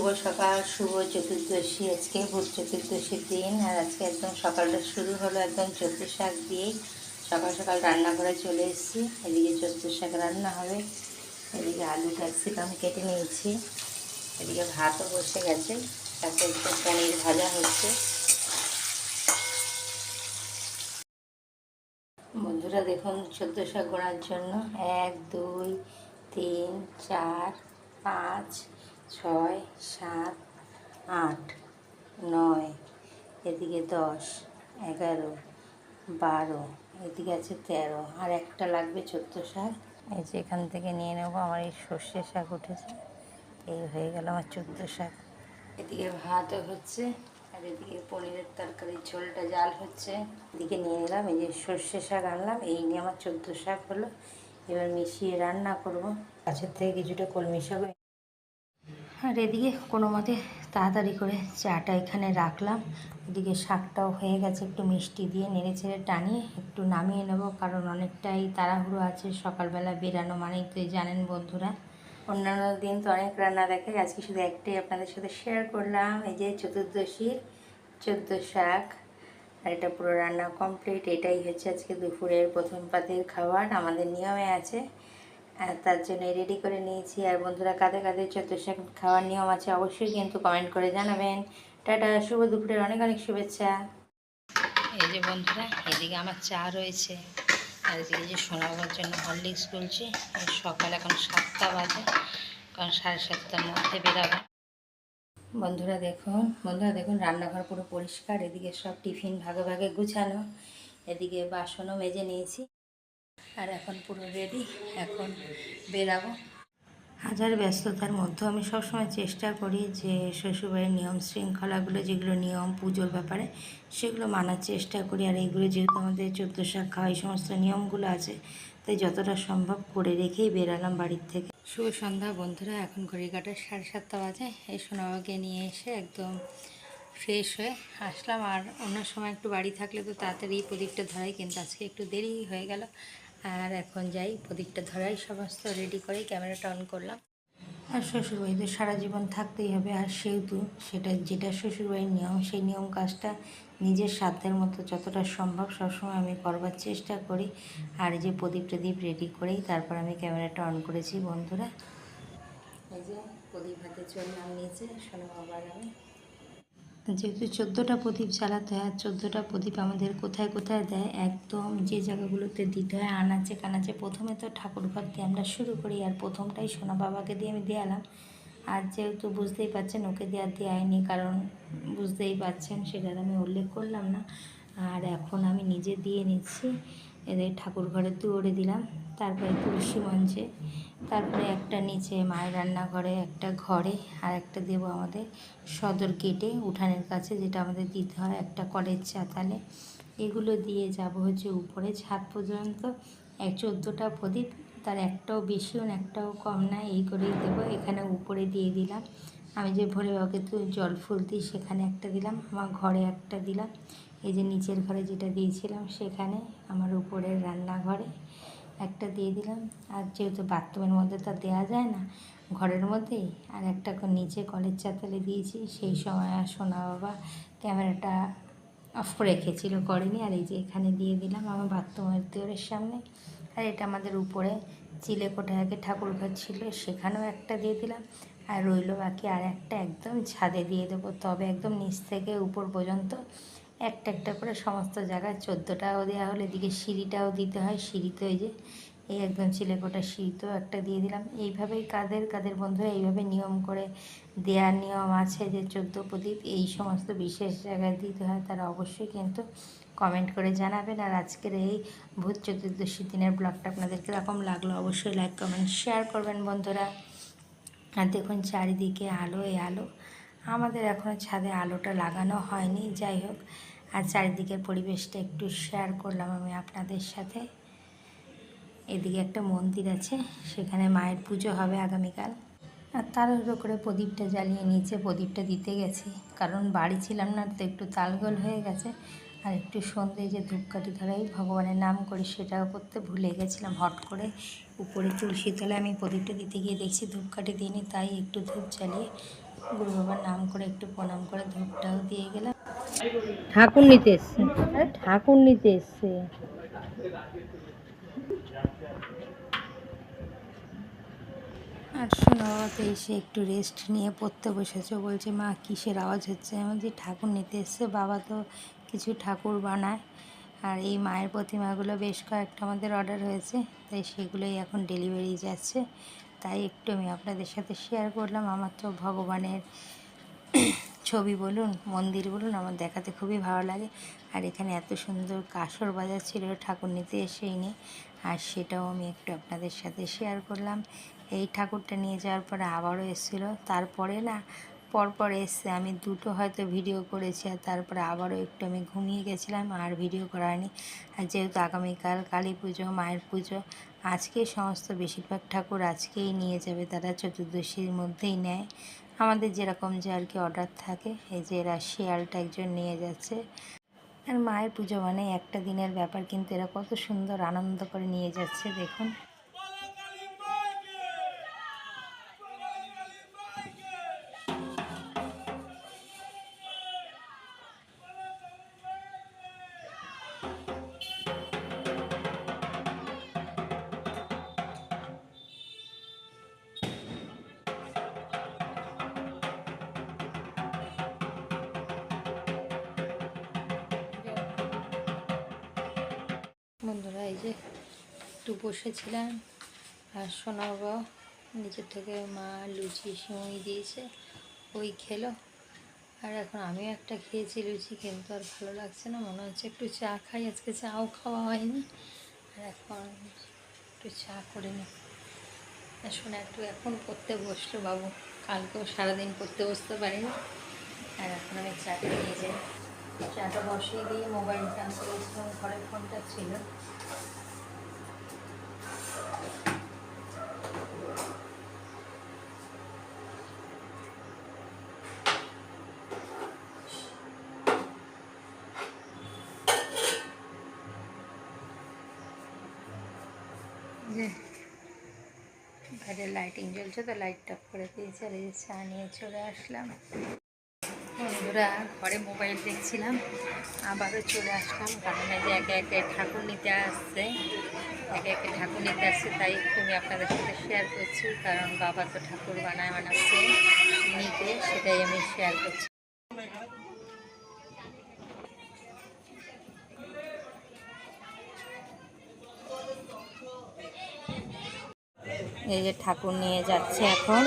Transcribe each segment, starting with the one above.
শুভ সকাল, শুভ চতুর্দশী। আজকে ভোর চতুর্দশীর দিন, আর আজকে একদম সকালটা শুরু হলো একদম চোদ্দ শাক দিয়েই সকাল সকাল রান্না করে চলে এসেছি। এদিকে চোদ্দ শাক রান্না হবে। এদিকে আলু ক্যাপসিকাম কেটে নিয়েছি। এদিকে ভাতও বসে গেছে। তাতে একটু পনির ভাজা হচ্ছে। বন্ধুরা, দেখুন চোদ্দ শাক গোড়ার জন্য এক, দুই, তিন, চার, পাঁচ ছয়, সাত, আট, নয়, এদিকে দশ, এগারো, বারো, এদিকে আছে তেরো, আর একটা লাগবে চোদ্দ শাক। এই যে এখান থেকে নিয়ে নেব, আমার এই সর্ষে শাক উঠেছে। এই হয়ে গেল আমার চোদ্দ শাক। এদিকে ভাতও হচ্ছে, আর এদিকে পনিরের তরকারি ঝোলটা জাল হচ্ছে। এদিকে নিয়ে নিলাম, এই যে সর্ষে শাক আনলাম, এই নিয়ে আমার চোদ্দ শাক হলো। এবার মিশিয়ে রান্না করব। গাছের থেকে কিছুটা কলমি শাক আর এদিকে কোনো মতে তাড়াতাড়ি করে চাটা এখানে রাখলাম। এদিকে শাকটাও হয়ে গেছে, একটু মিষ্টি দিয়ে নেড়ে ছেড়ে টানিয়ে একটু নামিয়ে নেব, কারণ অনেকটাই তাড়াহুড়ো আছে সকালবেলা বেরানো মানেই তো জানেন বন্ধুরা। অন্যান্য দিন তো অনেক রান্না দেখে, আজকে শুধু একটাই আপনাদের সাথে শেয়ার করলাম, এই যে চতুর্দশীর চোদ্দ শাক, আর এটা পুরো রান্না কমপ্লিট এটাই হচ্ছে আজকে দুপুরের প্রথম পাতের খাবার, আমাদের নিয়মে আছে। তার জন্য রেডি করে নিয়েছি। আর বন্ধুরা কাদের কাদের চোদ্দ শাক খাওয়ার নিয়ম আছে, অবশ্যই কিন্তু কমেন্ট করে জানাবেন। টাটা, শুভ দুপুরের অনেক অনেক শুভেচ্ছা। এই যে বন্ধুরা, এদিকে আমার চা রয়েছে। আর এদিকে যে শোনাবার জন্য হরলিক্স এই সকাল এখন সাতটা বাজে, কারণ সাড়ে সাতটার মধ্যে বেরাবে। বন্ধুরা দেখুন বন্ধুরা দেখুন, রান্নাঘর পুরো পরিষ্কার, এদিকে সব টিফিন ভাগে ভাগে গুছানো, এদিকে বাসনও মেজে নিয়েছি। আর এখন পুরো রেডি এখন বেরাবো। হাজার ব্যস্ততার মধ্যে আমি সবসময় চেষ্টা করি যে শ্বশুরবাড়ির নিয়ম শৃঙ্খলাগুলো যেগুলো নিয়ম, পুজোর ব্যাপারে, সেগুলো মানার চেষ্টা করি। আর এইগুলো যেহেতু আমাদের চোদ্দ খাওয়া এই সমস্ত নিয়মগুলো আছে, তাই যতটা সম্ভব করে রেখেই বেরালাম বাড়ির থেকে। শুভ সন্ধ্যা বন্ধুরা, এখন ঘড়ি কাটার সাড়ে সাতটা বাজে। এই সোনাবাকে নিয়ে এসে একদম ফ্রেশ হয়ে আসলাম। আর অন্য সময় একটু বাড়ি থাকলে তো তাড়াতাড়ি প্রদীপটা ধরাই, কিন্তু আজকে একটু দেরি হয়ে গেল। আর এখন যাই, প্রদীপটা ধরাই, সমস্ত রেডি করে ক্যামেরাটা অন করলাম। আর শ্বশুরবাড়িতে সারা জীবন থাকতেই হবে, আর সেহেতু সেটা যেটা শ্বশুরবাড়ির নিয়ম, সেই নিয়ম কাজটা নিজের সাধ্যের মতো যতটা সম্ভব সবসময় আমি করবার চেষ্টা করি। আর যে প্রদীপ টদীপ রেডি করেই তারপর আমি ক্যামেরাটা অন করেছি, বন্ধুরা। এই যে প্রদীপ হাতে চললাম নিচে, শোনো আবার আমি। যেহেতু চোদ্দোটা প্রদীপ জ্বালাতে হয় আর চোদ্দোটা প্রদীপ আমাদের কোথায় কোথায় দেয়, একদম যে জায়গাগুলোতে দিতে হয়, আনাচে কানাচে। প্রথমে তো ঠাকুর ঘর দিয়ে আমরা শুরু করি আর প্রথমটাই সোনা বাবাকে দিয়ে আমি দেয়ালাম। আর যেহেতু বুঝতেই পারছেন, ওকে দেওয়ার হয়নি কারণ বুঝতেই পারছেন সেটা আমি উল্লেখ করলাম না। আর এখন আমি নিজে দিয়ে নিচ্ছি। এদের ঠাকুর ঘরের দুয়ারে দিলাম, তারপরে তুলসী মঞ্চে, তারপরে একটা নিচে মায়ের রান্নাঘরে, একটা ঘরে, আর একটা দেবো আমাদের সদর গেটে, উঠানের কাছে, যেটা আমাদের দিতে হয় একটা কলের চাতালে। এগুলো দিয়ে যাব হচ্ছে উপরে ছাদ পর্যন্ত। এক চোদ্দোটা প্রদীপ, তার একটাও বেশিও না একটাও কম না, এই করেই দেবো। এখানে উপরে দিয়ে দিলাম। আমি যে ভোলে বাবাকে তো জল ফুল দিই, সেখানে একটা দিলাম, আমার ঘরে একটা দিলাম। এই যে নিচের ঘরে যেটা দিয়েছিলাম সেখানে আমার উপরের রান্নাঘরে একটা দিয়ে দিলাম। আর যেহেতু বাথরুমের মধ্যে তো দেওয়া যায় না ঘরের মধ্যেই, আর একটা নিচে কলের চাতালে দিয়েছি, সেই সময় আর সোনা বাবা ক্যামেরাটা অফ রেখেছিল, করেনি। আর এই যে এখানে দিয়ে দিলাম আমার বাথরুমের দেওয়ারের সামনে। আর এটা আমাদের উপরে চিলে কোঠায় আগে ঠাকুর ঘর ছিল, সেখানেও একটা দিয়ে দিলাম। আর রইল বাকি আর একটা একদম ছাদে দিয়ে দেবো, তবে একদম নিচ থেকে উপর পর্যন্ত। একটা একটা করে সমস্ত জায়গায় চোদ্দোটাও দেওয়া হলে, এদিকে সিঁড়িটাও দিতে হয় সিঁড়িতে ওই যে, এই একদম চিলেকোটা সিঁড়িতেও একটা দিয়ে দিলাম। এইভাবেই কাদের কাদের বন্ধুরা এইভাবে নিয়ম করে দেওয়ার নিয়ম আছে যে চোদ্দ প্রদীপ, এই সমস্ত বিশেষ জায়গায় দিতে হয়, তারা অবশ্যই কিন্তু কমেন্ট করে জানাবেন। আর আজকের এই ভূত চতুর্দশী দিনের ব্লগটা আপনাদের কীরকম লাগল অবশ্যই লাইক, কমেন্ট, শেয়ার করবেন বন্ধুরা। আর দেখুন চারিদিকে আলো, এই আলো। আমাদের এখনও ছাদে আলোটা লাগানো হয়নি, যাই হোক। আর চারিদিকের পরিবেশটা একটু শেয়ার করলাম আমি আপনাদের সাথে। এদিকে একটা মন্দির আছে, সেখানে মায়ের পুজো হবে আগামীকাল। আর তার করে প্রদীপটা জ্বালিয়ে নিচে প্রদীপটা দিতে গেছি। কারণ বাড়ি ছিলাম না, তো একটু তালগোল হয়ে গেছে। আর একটু সন্ধে যে ধূপকাঠি ধরাই ভগবানের নাম করি, সেটাও করতে ভুলে গেছিলাম। হট করে উপরে তুলসী তলায় আমি প্রদীপটা দিতে গিয়ে দেখছি ধূপকাঠি দিইনি, তাই একটু ধূপ জ্বালিয়ে গুরু বাবার নাম করে একটু প্রণাম করে ধূপটাও দিয়ে গেলাম। ঠাকুর নিতে এসছে। ঠাকুর নিতে এসছে। আর শোনাতে এসে একটু রেস্ট নিয়ে পড়তে বসেছে। বলছে মা কিসের আওয়াজ হচ্ছে? আমি যে ঠাকুর নিতে এসছে বাবা তো কিছু ঠাকুর বানায়। আর এই মায়ের প্রতিমাগুলো বেশ কয়েকটা আমাদের অর্ডার হয়েছে তাই সেগুলোই এখন ডেলিভারি যাচ্ছে। তাই একটু আমি আপনাদের সাথে শেয়ার করলাম। আমার তো ভগবানের ছবি বলুন, মন্দির বলুন, আমার দেখাতে খুবই ভালো লাগে। আর এখানে এত সুন্দর কাসর বাজার ছিল, ঠাকুর নিতে এসেই নি। আর সেটাও আমি একটু আপনাদের সাথে শেয়ার করলাম। এই ঠাকুরটা নিয়ে যাওয়ার পরে আবারও এসেছিল। তারপরে না পরপর এসছে। আমি দুটো হয়তো ভিডিও করেছি আর তারপরে আবারও একটু আমি ঘুমিয়ে গেছিলাম আর ভিডিও করা আর যেহেতু আগামীকাল কালী পুজো, মায়ের পুজো আজকেই সমস্ত বেশিরভাগ ঠাকুর আজকেই নিয়ে যাবে। তারা চতুর্দশীর মধ্যেই নেয়। আমাদের যেরকম যে আর কি অর্ডার থাকে, এই যে এরা শিয়ালটা একজন নিয়ে যাচ্ছে। আর মায়ের পুজো মানে একটা দিনের ব্যাপার, কিন্তু এরা কত সুন্দর আনন্দ করে নিয়ে যাচ্ছে, দেখুন। বন্ধুরা, এই যে একটু বসেছিলাম আর শোনাবো নিচের থেকে মা লুচি সিমই দিয়েছে, ওই খেলো। আর এখন আমিও একটা খেয়েছি লুচি, কিন্তু আর ভালো লাগছে না, মনে হচ্ছে একটু চা খাই, আজকে চাও খাওয়া হয়নি। আর এখন একটু চা করে নি। শোনা একটু এখন পড়তে বসল বাবু, কালকেও সারাদিন পড়তে বসতে পারিনি। আর এখন আমি চাটা নিয়ে যাই। চাটা বসিয়ে দিয়ে মোবাইল চার্জ করেছিলাম, ঘরে ফোনটা ছিল। বাইরে লাইটিং জ্বলছে তো লাইটটা করে দিয়েছে, আর চা নিয়ে চলে আসলাম। বন্ধুরা, ঘরে মোবাইল দেখছিলাম, আবারও চলে আসলাম। কারণ যে একে একে ঠাকুর নিতে আসছে, একে একে ঠাকুর নিতে আসছে, তাই আমি আপনাদের সাথে শেয়ার করছি, কারণ বাবা তো ঠাকুর বানায় বানাচ্ছে, নিতে, সেটাই আমি শেয়ার করছি। এই যে ঠাকুর নিয়ে যাচ্ছে এখন।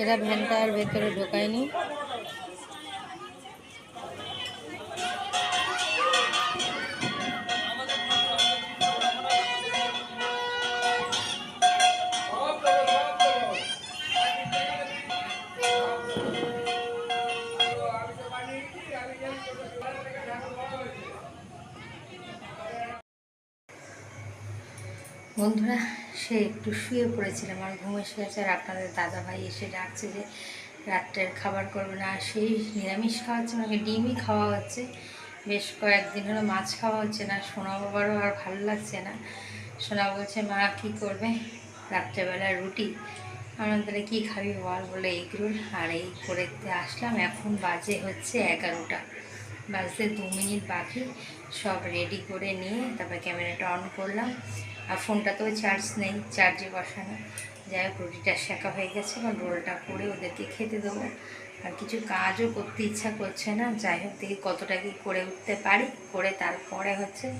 এরা ভ্যানটার ভেতরে ঢোকায়নি। বন্ধুরা, সে একটু শুয়ে পড়েছিলাম আর ঘুম এসে গেছে আর আপনাদের দাদা ভাই এসে ডাকছে যে রাত্রের খাবার করবে না। সেই নিরামিষ খাওয়া হচ্ছে আমাকে ডিমই খাওয়া হচ্ছে। বেশ কয়েকদিন হলো মাছ খাওয়া হচ্ছে না, সোনা বাবারও আর ভালো লাগছে না। সোনা বলছে, মা কী করবে? রাত্রেবেলা রুটি। আমরা তাহলে কী খাবি বল বলে এগরোল আর এই করে আসলাম। এখন বাজে হচ্ছে এগারোটা। বাজতে দু মিনিট বাকি। সব রেডি করে নিয়ে তারপর ক্যামেরাটা অন করলাম। আর ফোনটাতেও চার্জ নেই চার্জে বসানো। যাই হোক, রুটিটা শেখা হয়ে গেছে। এবং রোলটা করে ওদেরকে খেতে দেবো। আর কিছু কাজও করতে ইচ্ছা করছে না। যাই হোক, দেখি কতটা কি করে উঠতে পারি। করে তারপরে হচ্ছে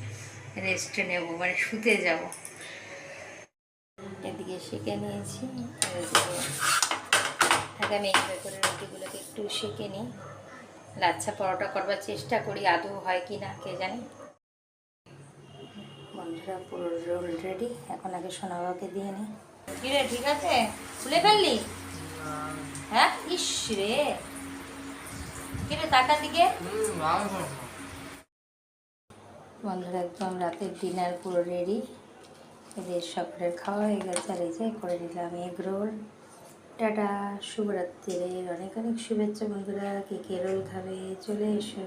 রেস্টে নেব মানে শুতে যাব। এদিকে সেঁকে নিয়েছি। এদিকে আমি এইভাবে করে রুটিগুলোকে একটু সেঁকে নিই। লাচ্ছা পরোটা করবার চেষ্টা করি আদৌ হয় কি না কে জানে? বন্ধুরা পুরো রোল রেডি এখন আগে সোনাবাকে দিয়ে নিই। কিরে ঠিক আছে? খুলে ফেললি? হ্যাঁ? ইস রে! কিরে তাকার দিকে? বন্ধুরা একদম রাতের ডিনার পুরো রেডি এদের সকলের খাওয়া হয়ে গেছে, আর এই যে করে নিলাম এগ রোল। টাটা শুভরাত্রির অনেক অনেক শুভেচ্ছা বন্ধুরা, কে কে রোল খাবে, চলে এসো।